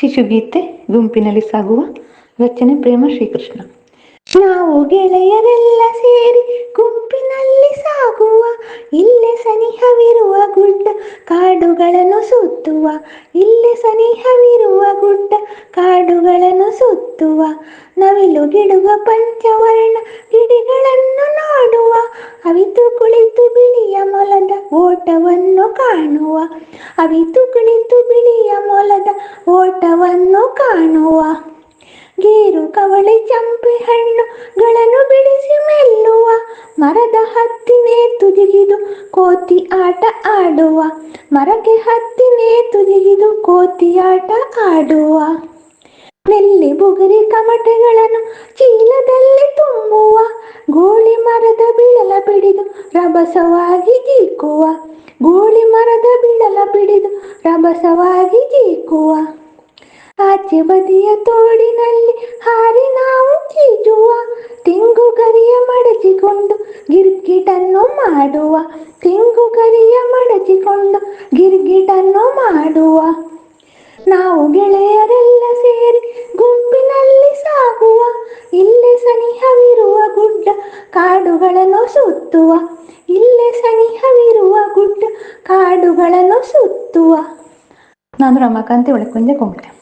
ಶಿಶುಗೀತೆ ಗುಂಪಿನಲ್ಲಿ ಸಾಗುವ ರಚನೆ ಪ್ರೇಮ ಶ್ರೀಕೃಷ್ಣ. ನಾವು ಗೆಳೆಯರೆಲ್ಲ ಸೇರಿ ಗುಂಪಿನಲ್ಲಿ ಸಾಗುವ, ಇಲ್ಲೇ ಸನಿಹವಿರುವ ಗುಡ್ಡ ಕಾಡುಗಳನ್ನು ಸುತ್ತುವ, ಇಲ್ಲೇ ಸನಿಹವಿರುವ ಗುಡ್ಡ ಕಾಡುಗಳನ್ನು ಸುತ್ತುವ, ನವಿಲು ಗಿಡುವ ಪಂಚವರ್ಣ ಗಿಡಿಗಳನ್ನು ನೋಡುವ, ಅವಿತು ಕುಳಿತು ಬಿಳಿಯ ಮೊಲದ ಓಟವನ್ನು ಕಾಣುವ, ಅವಿತು ಕುಳಿತು ಬಿಳಿಯ ಮೊಲದ ಓಟವನ್ನು ಕಾಣುವ. ಗೇರು ಕವಳಿ ಚಂಪೆ ಹಣ್ಣುಗಳನ್ನು ಬಿಡಿಸಿ ಮೆಲ್ಲುವ. ಮರದ ಹತ್ತಿನೇ ತುದಿಗಿದು ಕೋತಿ ಆಟ ಆಡುವ. ಮರಕ್ಕೆ ಹತ್ತಿನೇ ತುದಿಗಿದು ಕೋತಿ ಆಟ ಆಡುವ. ನೆಲ್ಲಿ ಬುಗುರಿ ಕಮಟೆಗಳನ್ನು ಚೀಲದಲ್ಲಿ ತುಂಬುವ. ಗೋಳಿ ಮರದ ಬಿಳಲ ಬಿಡಿದು ರಭಸವಾಗಿ ಜೀಕುವ. ಗೋಳಿ ಮರದ ಬಿಳಲ ಬಿಡಿದು ರಭಸವಾಗಿ ಜೀಕುವ. ಆಚೆ ಬದಿಯ ತೋಡಿನಲ್ಲಿ ಹಾರಿ ನಾವು ಚೀಜುವ, ತೆಂಗು ಗರಿಯ ಮಡಚಿಕೊಂಡು ಗಿರ್ಗಿಟನ್ನು ಮಾಡುವ, ತೆಂಗು ಗರಿಯ ಮಡಚಿಕೊಂಡು ಗಿರ್ಗಿಟನ್ನು ಮಾಡುವ. ನಾವು ಗೆಳೆಯರೆಲ್ಲ ಸೇರಿ ಗುಂಪಿನಲ್ಲಿ ಸಾಗುವ, ಇಲ್ಲೇ ಸನಿಹವಿರುವ ಗುಡ್ಡ ಕಾಡುಗಳನ್ನು ಸುತ್ತುವ, ಇಲ್ಲೇ ಸನಿಹವಿರುವ ಗುಡ್ಡ ಕಾಡುಗಳನ್ನು ಸುತ್ತುವ. ನಾನು ರಮಾಕಾಂತಿ ಒಳಕೊಂಜೆ ಕೊಂಡೆ